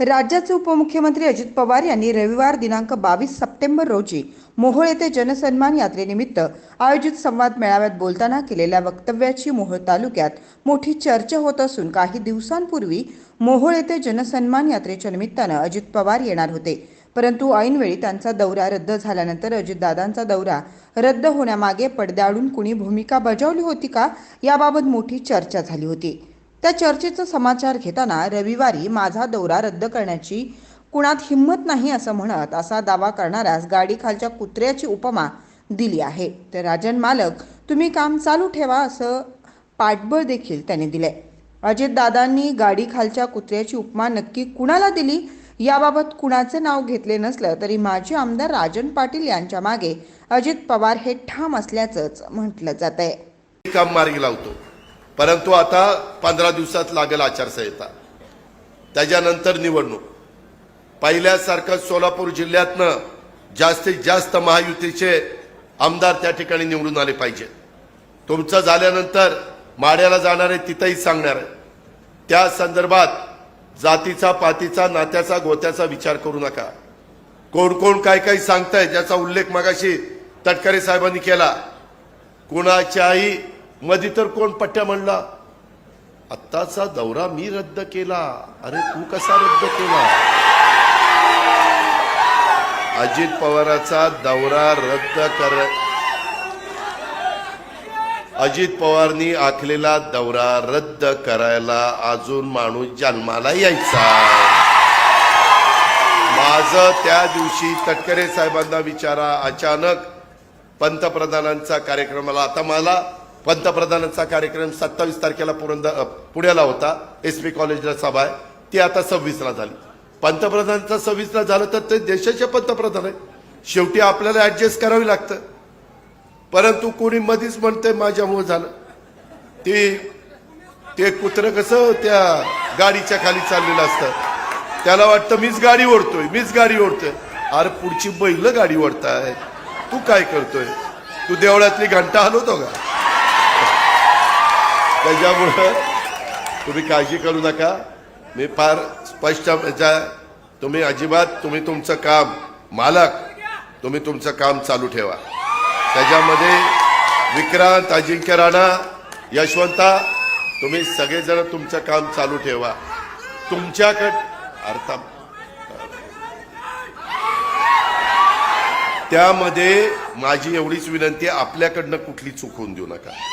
राज्याचे उपमुख्यमंत्री अजित पवार यांनी रविवार दिनांक बावीस सप्टेंबर रोजी मोहोळ येथे जनसन्मान यात्रेनिमित्त आयोजित संवाद मेळाव्यात बोलताना केलेल्या वक्तव्याची मोहोळ तालुक्यात मोठी चर्चा होत असून काही दिवसांपूर्वी मोहोळ येथे जनसन्मान यात्रेच्या निमित्तानं अजित पवार येणार होते. परंतु ऐनवेळी त्यांचा दौरा रद्द झाल्यानंतर अजितदादांचा दौरा रद्द होण्यामागे पडद्याआडून कुणी भूमिका बजावली होती का? याबाबत मोठी चर्चा झाली होती. त्या चर्चेचा समाचार घेताना रविवारी माझा दौरा रद्द करण्याची कुणात हिंमत नाही असं म्हणत असा दावा करणाऱ्यास गाडीखालच्या कुत्र्याची उपमा दिली आहे. तर राजन मालक तुम्ही काम चालू ठेवा असं पाठबळ देखील त्याने दिलंय अजितदादांनी गाडीखालच्या कुत्र्याची उपमा नक्की कुणाला दिली? याबाबत कुणाचे नाव घेतले नसलं तरी माजी आमदार राजन पाटील यांच्या मागे अजित पवार हे ठाम असल्याचंच म्हटलं जात आहे काम मार्गी लावतो. परंतु आता पंधरा दिवसात लागेल आचारसंहिता. त्याच्यानंतर निवडणूक. पहिल्यासारखं सोलापूर जिल्ह्यातनं जास्तीत जास्त महायुतीचे आमदार त्या ठिकाणी निवडून आले पाहिजे. तुमचं झाल्यानंतर माड्याला जाणारे तिथंही सांगणार आहे. त्या संदर्भात जातीचा पातीचा नात्याचा गोत्याचा विचार करू नका. कोण कोण काय काय सांगताय ज्याचा उल्लेख मगाशी तटकरे साहेबांनी केला. कुणाच्याही मध्ये तर कोण पट्ट्या म्हणला? आत्ताचा दौरा मी रद्द केला. अरे तू कसा रद्द केला? अजित पवाराचा दौरा रद्द कर अजित पवारनी आखलेला दौरा रद्द करायला अजून माणूस जन्माला यायचा. माझं त्या दिवशी तटकरे साहेबांना विचारा. अचानक पंतप्रधानांचा कार्यक्रमाला आता मला पंतप्रधानांचा कार्यक्रम सत्तावीस तारखेला पुरंदर पुण्याला होता. एस पी कॉलेजला सभा आहे. ती आता सव्वीसला झाली. पंतप्रधानांचा सव्वीसला झालं तर ते देशाचे पंतप्रधान आहे शेवटी आपल्याला ऍडजस्ट करावी लागतं. परंतु कोणी मधीच म्हणतंय माझ्यामुळे झालं. ते ते कुत्रं कसं त्या गाडीच्या खाली चाललेलं असतं. त्याला वाटतं मीच गाडी ओढतोय मीच गाडी ओढतोय. अरे पुढची बैल गाडी ओढताय. तू काय करतोय? तू देवळातली घंटा हलवतो का? त्याच्यामुळं तुम्ही काळजी करू नका. मी फार स्पष्ट म्हणजे तुम्ही अजिबात तुम्ही तुमचं काम मालक तुम्ही तुमचं काम चालू ठेवा. त्याच्यामध्ये विक्रांत अजिंक्य राणा यशवंता तुम्ही सगळेजण तुमचं काम चालू ठेवा. तुमच्याकड अर्थ त्यामध्ये माझी एवढीच विनंती आपल्याकडनं कुठली चूक होऊन देऊ नका.